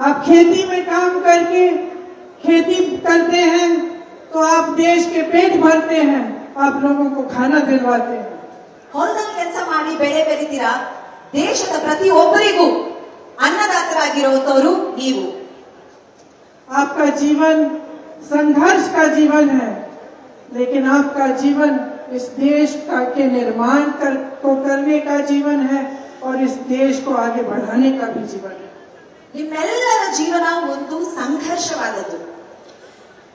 आप खेती में काम करके खेती करते हैं तो आप देश के पेट भरते हैं आप लोगों को खाना दिलवाते हैं ಹೊಲದಲ್ಲಿ ಕೆಲಸ ಮಾಡಿ ಬೆಳೆ ಬೆಳಿತೀರಾ ದೇಶದ ಪ್ರತಿಯೊಬ್ಬರಿಗೂ ಅನ್ನದಾತರಾಗಿರುವಂತವರು ನೀವು आपका जीवन संघर्ष का जीवन है लेकिन आपका जीवन इस देश का के निर्माण कर, को करने का जीवन है और इस देश को आगे बढ़ाने का भी जीवन है ನಿಮ್ಮೆಲ್ಲರ ಜೀವನ ಒಂದು ಸಂಘರ್ಷವಾದದ್ದು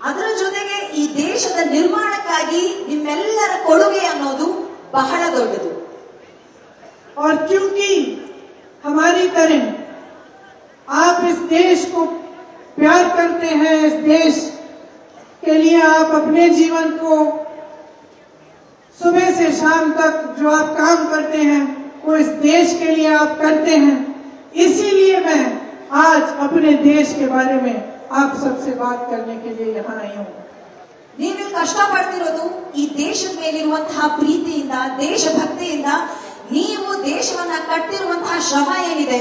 ಅದರ ಜೊತೆಗೆ ಈ ದೇಶದ ನಿರ್ಮಾಣಕ್ಕಾಗಿ ನಿಮ್ಮೆಲ್ಲರ ಕೊಡುಗೆ ಅನ್ನೋದು ಬಹಳ ದೊಡ್ಡದು और क्योंकि हमारी तरह आप इस देश को प्यार करते हैं इस देश के लिए आप अपने जीवन को सुबह से शाम तक जो आप काम करते हैं वो इस देश के लिए आप करते हैं इसीलिए मैं आज अपने देश के बारे में आप सबसे बात करने के लिए यहाँ आई हूँ ನೀವಿಲ್ಲಿ ಕಷ್ಟಪಡ್ತಿರೋದು ಈ ದೇಶದ ಮೇಲಿರುವಂತಹ ಪ್ರೀತಿಯಿಂದ ದೇಶಭಕ್ತಿಯಿಂದ ನೀವು ದೇಶವನ್ನ ಕಟ್ಟಿರುವಂತಹ ಶ್ರಮ ಏನಿದೆ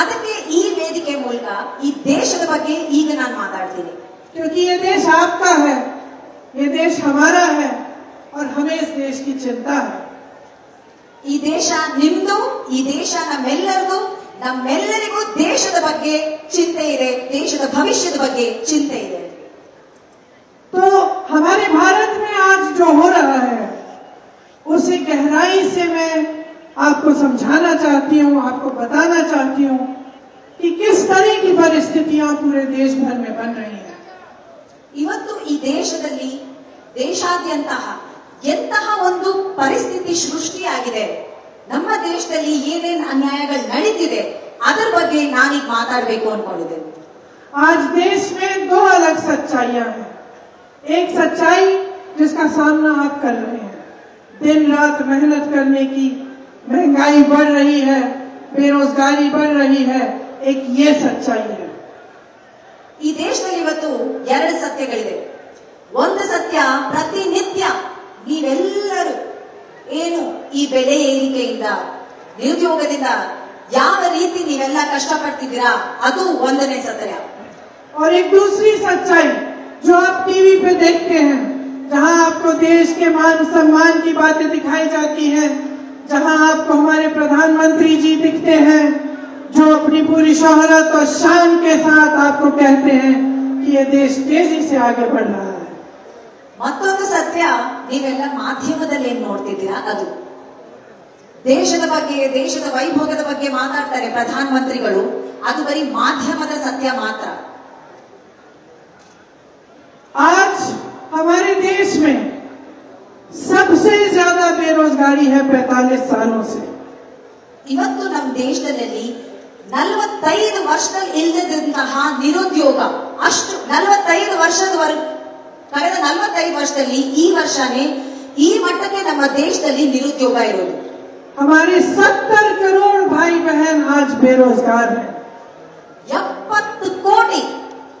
ಅದಕ್ಕೆ ಈ ವೇದಿಕೆ ಮೂಲಕ ಈ ದೇಶದ ಬಗ್ಗೆ ಈಗ ನಾನು ಮಾತಾಡ್ತೀನಿ क्योंकि ये देश आपका है ये देश हमारा है और हमें इस देश की चिंता है ಈ ದೇಶ ನಿಮ್ದು ಈ ದೇಶ ನಮ್ಮೆಲ್ಲರದು ನಮ್ಮೆಲ್ಲರಿಗೂ ದೇಶದ ಬಗ್ಗೆ ಚಿಂತೆ ಇದೆ ದೇಶದ ಭವಿಷ್ಯದ ಬಗ್ಗೆ ಚಿಂತೆ ಇದೆ तो हमारे भारत में आज जो हो रहा है उसे गहराई से मैं आपको समझाना चाहती हूँ आपको बताना चाहती हूँ कि किस तरह की परिस्थितियां पूरे देश भर में बन रही हैं ಇವತ್ತು ಈ ದೇಶದಲ್ಲಿ ದೇಶಾದ್ಯಂತಹ ಎಂತಹ ಒಂದು ಪರಿಸ್ಥಿತಿ ಸೃಷ್ಟಿಯಾಗಿದೆ ನಮ್ಮ ದೇಶದಲ್ಲಿ ಏನೇನ್ ಅನ್ಯಾಯಗಳು ನಡೀತಿದೆ ಅದರ ಬಗ್ಗೆ ನಾನೀಗ ಮಾತಾಡ್ಬೇಕು ಅನ್ಕೊಂಡಿದ್ದೇನೆ आज देश में दो अलग सच्चाइयां हैं एक सच्चाई जिसका सामना आप कर रहे हैं दिन रात मेहनत करने की महंगाई बढ़ रही है बेरोजगारी बढ़ रही है एक ये सच्चाई है ಈ ದೇಶದಲ್ಲಿ ಇವತ್ತು ಎರಡು ಸತ್ಯಗಳಿದೆ ಒಂದು ಸತ್ಯ ಪ್ರತಿನಿತ್ಯ ನೀವೆಲ್ಲರೂ ಏನು ಈ ಬೆಲೆ ಏರಿಕೆಯಿಂದ ನಿರುದ್ಯೋಗದಿಂದ ಯಾವ ರೀತಿ ನೀವೆಲ್ಲ ಕಷ್ಟಪಡ್ತಿದ್ದೀರಾ ಅದು ಒಂದನೇ ಸತ್ಯ और एक दूसरी सच्चाई जो आप टीवी पे देखते हैं जहां आपको देश के मान सम्मान की बातें दिखाई जाती हैं जहां आपको हमारे प्रधानमंत्री जी दिखते हैं जो अपनी पूरी शोहरत और शान के साथ आपको कहते हैं कि ये देश तेजी से आगे बढ़ रहा है ಮತ್ತೊಂದು ಸತ್ಯ ನೀವೆಲ್ಲ ಮಾಧ್ಯಮದಲ್ಲಿ ಏನ್ ನೋಡ್ತಿದ್ದೀರಾ ಅದು ದೇಶದ ಬಗ್ಗೆ ದೇಶದ ವೈಭೋಗದ ಬಗ್ಗೆ ಮಾತಾಡ್ತಾರೆ ಪ್ರಧಾನಮಂತ್ರಿಗಳು ಅದು ಬರೀ ಮಾಧ್ಯಮದ ಸತ್ಯ ಮಾತ್ರ आज हमारे देश में सबसे ज्यादा बेरोजगारी है 45 सालों से ಇವತ್ತು ನಮ್ಮ ದೇಶದಲ್ಲಿ ನಲವತ್ತೈದು ವರ್ಷದಲ್ಲಿ ಇಲ್ಲದಂತಹ ನಿರುದ್ಯೋಗ ಅಷ್ಟು ನಲವತ್ತೈದು ವರ್ಷದವರೆಗೆ ಕಳೆದ ನಲವತ್ತೈದು ವರ್ಷದಲ್ಲಿ ಈ ವರ್ಷನೇ ಈ ಮಟ್ಟಕ್ಕೆ ನಮ್ಮ ದೇಶದಲ್ಲಿ ನಿರುದ್ಯೋಗ ಇರೋದು हमारे 70 करोड़ भाई बहन आज बेरोजगार हैं ಎಪ್ಪತ್ತು ಕೋಟಿ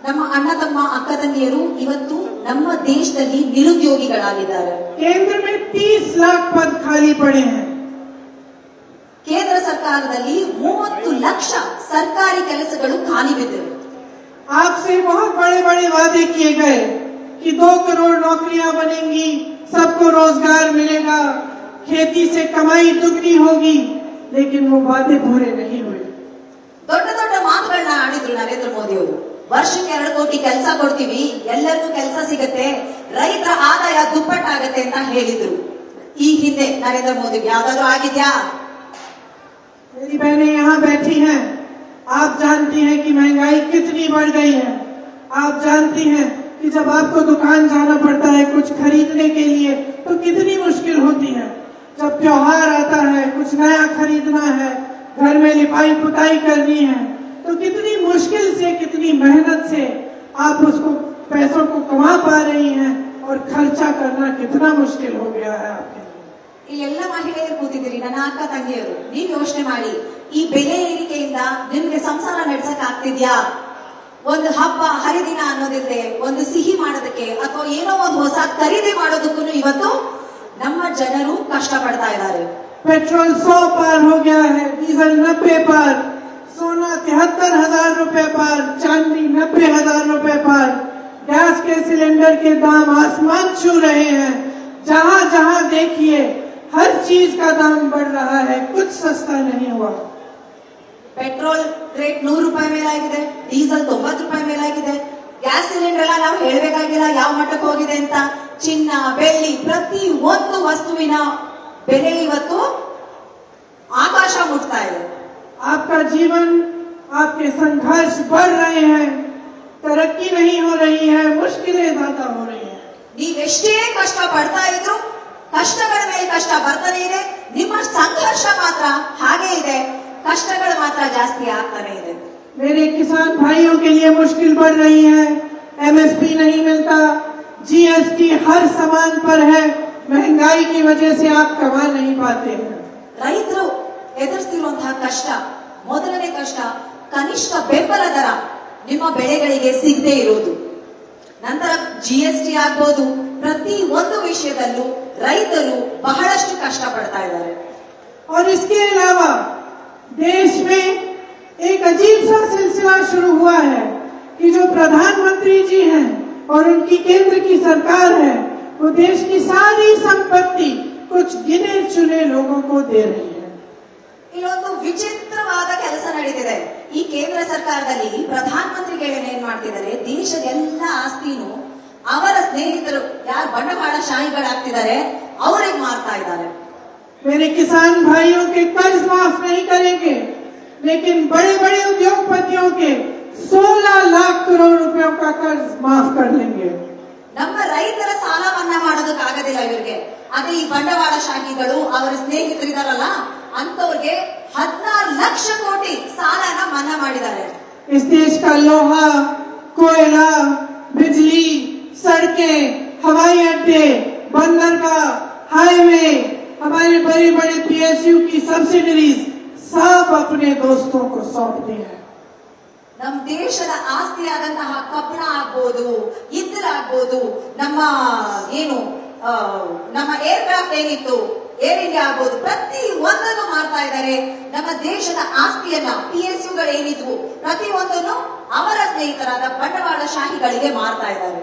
ನಮ್ಮ ಅಣ್ಣ ತಮ್ಮ ಅಕ್ಕ ತಂಗಿಯರು ಇವತ್ತು ನಮ್ಮ ದೇಶದಲ್ಲಿ ನಿರುದ್ಯೋಗಿಗಳಾಗಿದ್ದಾರೆ केंद्र में 30 लाख पद खाली पड़े हैं ಕೇಂದ್ರ ಸರ್ಕಾರದಲ್ಲಿ ಮೂವತ್ತು ಲಕ್ಷ ಸರ್ಕಾರಿ ಕೆಲಸಗಳು ಖಾಲಿ ಬಿದ್ದಿವೆ आपसे बहुत बड़े बड़े वादे किए गए कि दो करोड़ नौकरियां बनेंगी सबको रोजगार मिलेगा खेती से कमाई दुगनी होगी लेकिन वो वादे पूरे नहीं हुए ದೊಡ್ಡ ದೊಡ್ಡ ಮಾತುಗಳನ್ನ ಆಡಿದ್ರು ನರೇಂದ್ರ ಮೋದಿ ಅವರು ವರ್ಷಕ್ಕೆ ಎರಡು ಕೋಟಿ ಕೆಲಸ ಕೊಡ್ತೀವಿ ಎಲ್ಲರಿಗೂ ಕೆಲಸ ಸಿಗತ್ತೆ ರೈತರ ಆದಾಯ ದುಪ್ಪಟ್ಟಾಗತ್ತೆ ಅಂತ ಹೇಳಿದ್ರು ಈ ಹಿಂದೆ ನರೇಂದ್ರ ಮೋದಿ ಯಾವ್ದಾದ್ರು ಆಗಿದ್ಯಾ मेरी बहनें यहाँ बैठी हैं आप जानती हैं कि महंगाई कितनी बढ़ गई है आप जानती हैं कि जब आपको दुकान जाना पड़ता है कुछ खरीदने के लिए तो कितनी मुश्किल होती है जब त्योहार आता है कुछ नया खरीदना है घर में लिपाई पुताई करनी है तो कितनी मुश्किल से कितनी मेहनत से आप उसको पैसों को कमा पा रही हैं और खर्चा करना कितना मुश्किल हो गया है आपके लिए ಈ ಎಲ್ಲ ಮಹಿಳೆಯರು ಕೂತಿದ್ದೀರಿ ನನ್ನ ಅಕ್ಕ ತಂಗಿಯರು ನೀವ್ ಯೋಚನೆ ಮಾಡಿ ಈ ಬೆಲೆ ಏರಿಕೆಯಿಂದ ನಿಮ್ಗೆ ಸಂಸಾರ ನಡ್ಸಕ್ ಆಗ್ತಿದ್ಯಾ ಒಂದು ಹಬ್ಬ ಹರಿದಿನ ಅನ್ನೋದಿದ್ರೆ ಒಂದು ಸಿಹಿ ಮಾಡೋದಕ್ಕೆ ಅಥವಾ ಏನೋ ಒಂದು ಹೊಸ ಖರೀದಿ ಮಾಡೋದಕ್ಕೂ ಇವತ್ತು ನಮ್ಮ ಜನರು ಕಷ್ಟ ಪಡ್ತಾ ಇದ್ದಾರೆ पेट्रोल सौ पार हो गया है डीजल नब्बे पार सोना तिहत्तर हजार रूपए पर चांदी नब्बे हजार रूपए पर गैस के सिलेंडर के दाम आसमान छू रहे हैं जहां जहां देखिए हर चीज का दाम बढ़ रहा है कुछ सस्ता नहीं हुआ ಪೆಟ್ರೋಲ್ ರೇಟ್ ನೂರು ರೂಪಾಯಿ ಮೇಲಾಗಿದೆ ಡೀಸೆಲ್ ತೊಂಬತ್ತು ರೂಪಾಯಿ ಮೇಲಾಗಿದೆ ಗ್ಯಾಸ್ ಸಿಲಿಂಡರ್ ಎಲ್ಲ ನಾವು ಹೇಳಬೇಕಾಗಿಲ್ಲ ಯಾವ ಮಟ್ಟಕ್ಕೆ ಹೋಗಿದೆ ಅಂತ ಚಿನ್ನ ಬೆಳ್ಳಿ ಪ್ರತಿ ಒಂದು ವಸ್ತುವಿನ ಬೆಲೆ ಇವತ್ತು ಆಕಾಶ ಮುಟ್ತಾ ಇದೆ आपका जीवन आपके संघर्ष बढ़ रहे हैं तरक्की नहीं हो रही है मुश्किलें ज्यादा हो रही हैं ನೀವೆಷ್ಟೇ ಕಷ್ಟ ಪಡ್ತಾ ಇದ್ರು ಕಷ್ಟಗಳ ಮೇಲೆ ಕಷ್ಟ ಬರ್ತಾನೆ ಇದೆ ನಿಮ್ಮ ಸಂಘರ್ಷ ಮಾತ್ರ ಹಾಗೆ ಇದೆ ಕಷ್ಟಗಳು ಮಾತ್ರ ಜಾಸ್ತಿ ಆಗ್ತಾನೆ ಇದೆ मेरे किसान भाइयों के लिए मुश्किल बढ़ रही है एमएसपी नहीं मिलता जीएसटी हर सामान पर है महंगाई की वजह से आप कमा नहीं पाते हैं ರೈತರು ಎದುರಿಸ್ತಿರುವಂತಹ ಕಷ್ಟ ಮೊದಲನೇ ಕಷ್ಟ ಕನಿಷ್ಠ ಬೆಂಬಲ ದರ ನಿಮ್ಮ ಬೆಳೆಗಳಿಗೆ ಸಿಗದೆ ಇರುವುದು ನಂತರ ಜಿ ಎಸ್ ಟಿ ಆಗ್ಬೋದು ಪ್ರತಿ ಒಂದು ವಿಷಯದಲ್ಲೂ ರೈತರು ಬಹಳಷ್ಟು ಕಷ್ಟ ಪಡ್ತಾ ಇದ್ದಾರೆ और इसके अलावा देश में एक अजीब सा सिलसिला शुरू हुआ है कि जो प्रधानमंत्री जी हैं और उनकी केंद्र की सरकार है वो देश की सारी संपत्ति कुछ गिने चुने लोगों को दे रही है ಇಲ್ಲೊಂದು ವಿಚಿತ್ರವಾದ ಕೆಲಸ ನಡೀತಿದೆ ಈ ಕೇಂದ್ರ ಸರ್ಕಾರದಲ್ಲಿ ಪ್ರಧಾನಮಂತ್ರಿಗಳು ಏನ್ ಮಾಡ್ತಿದ್ದಾರೆ ದೇಶದ ಎಲ್ಲ ಆಸ್ತಿನೂ ಅವರ ಸ್ನೇಹಿತರು ಯಾರು ಬಂಡವಾಳಶಾಹಿಗಳಾಗ್ತಿದ್ದಾರೆ ಅವ್ರಿಗೆ ಮಾರ್ತಾ ಇದ್ದಾರೆ मेरे किसान भाइयों के कर्ज माफ नहीं करेंगे लेकिन बड़े बड़े उद्योगपतियों के 16 लाख करोड़ रुपयों का कर्ज माफ कर लेंगे ನಮ್ಮ ರೈತರ ಸಾಲ ಮನ್ನಾ ಮಾಡೋದಕ್ಕಾಗೋದಿಲ್ಲ ಇವ್ರಿಗೆ ಅದೇ ಈ ಬಂಡವಾಳಶಾಹಿಗಳು ಅವರ ಸ್ನೇಹಿತರಿದಾರಲ್ಲ ಅಂತವ್ರಿಗೆ ಹದಿನಾರು ಲಕ್ಷ ಕೋಟಿ ಸಾಲನ ಮನ್ನಾ ಮಾಡಿದ್ದಾರೆ इस देश का लोहा कोयला बिजली सड़कें हवाई अड्डे बंदरगाह हाईवे हमारे बड़े बड़े पीएसयू की सब्सिडरीज सब अपने दोस्तों को सौंप दी है ನಮ್ಮ ದೇಶದ ಆಸ್ತಿಯಾದಂತಹ ಕಬ್ಬಣ ಆಗ್ಬೋದು ಇದ್ದರ ಆಗ್ಬೋದು ನಮ್ಮ ಏನು ಆ, ನಮ್ಮ ಏರ್ಕ್ರಾಫ್ಟ್ ಏನಿತ್ತು ಏರ್ ಇಂಡಿಯಾ ಆಗ್ಬೋದು ಪ್ರತಿ ಒಂದನ್ನು ಮಾಡ್ತಾ ಇದ್ದಾರೆ ನಮ್ಮ ದೇಶದ ಆಸ್ತಿಯನ್ನ ಪಿ ಎಸ್ ಯುಗಳು ಏನಿದ್ವು ಪ್ರತಿ ಒಂದನ್ನು ಅವರ ಸ್ನೇಹಿತರಾದ ಬಂಡವಾಳಶಾಹಿಗಳಿಗೆ ಮಾರ್ತಾ ಇದ್ದಾರೆ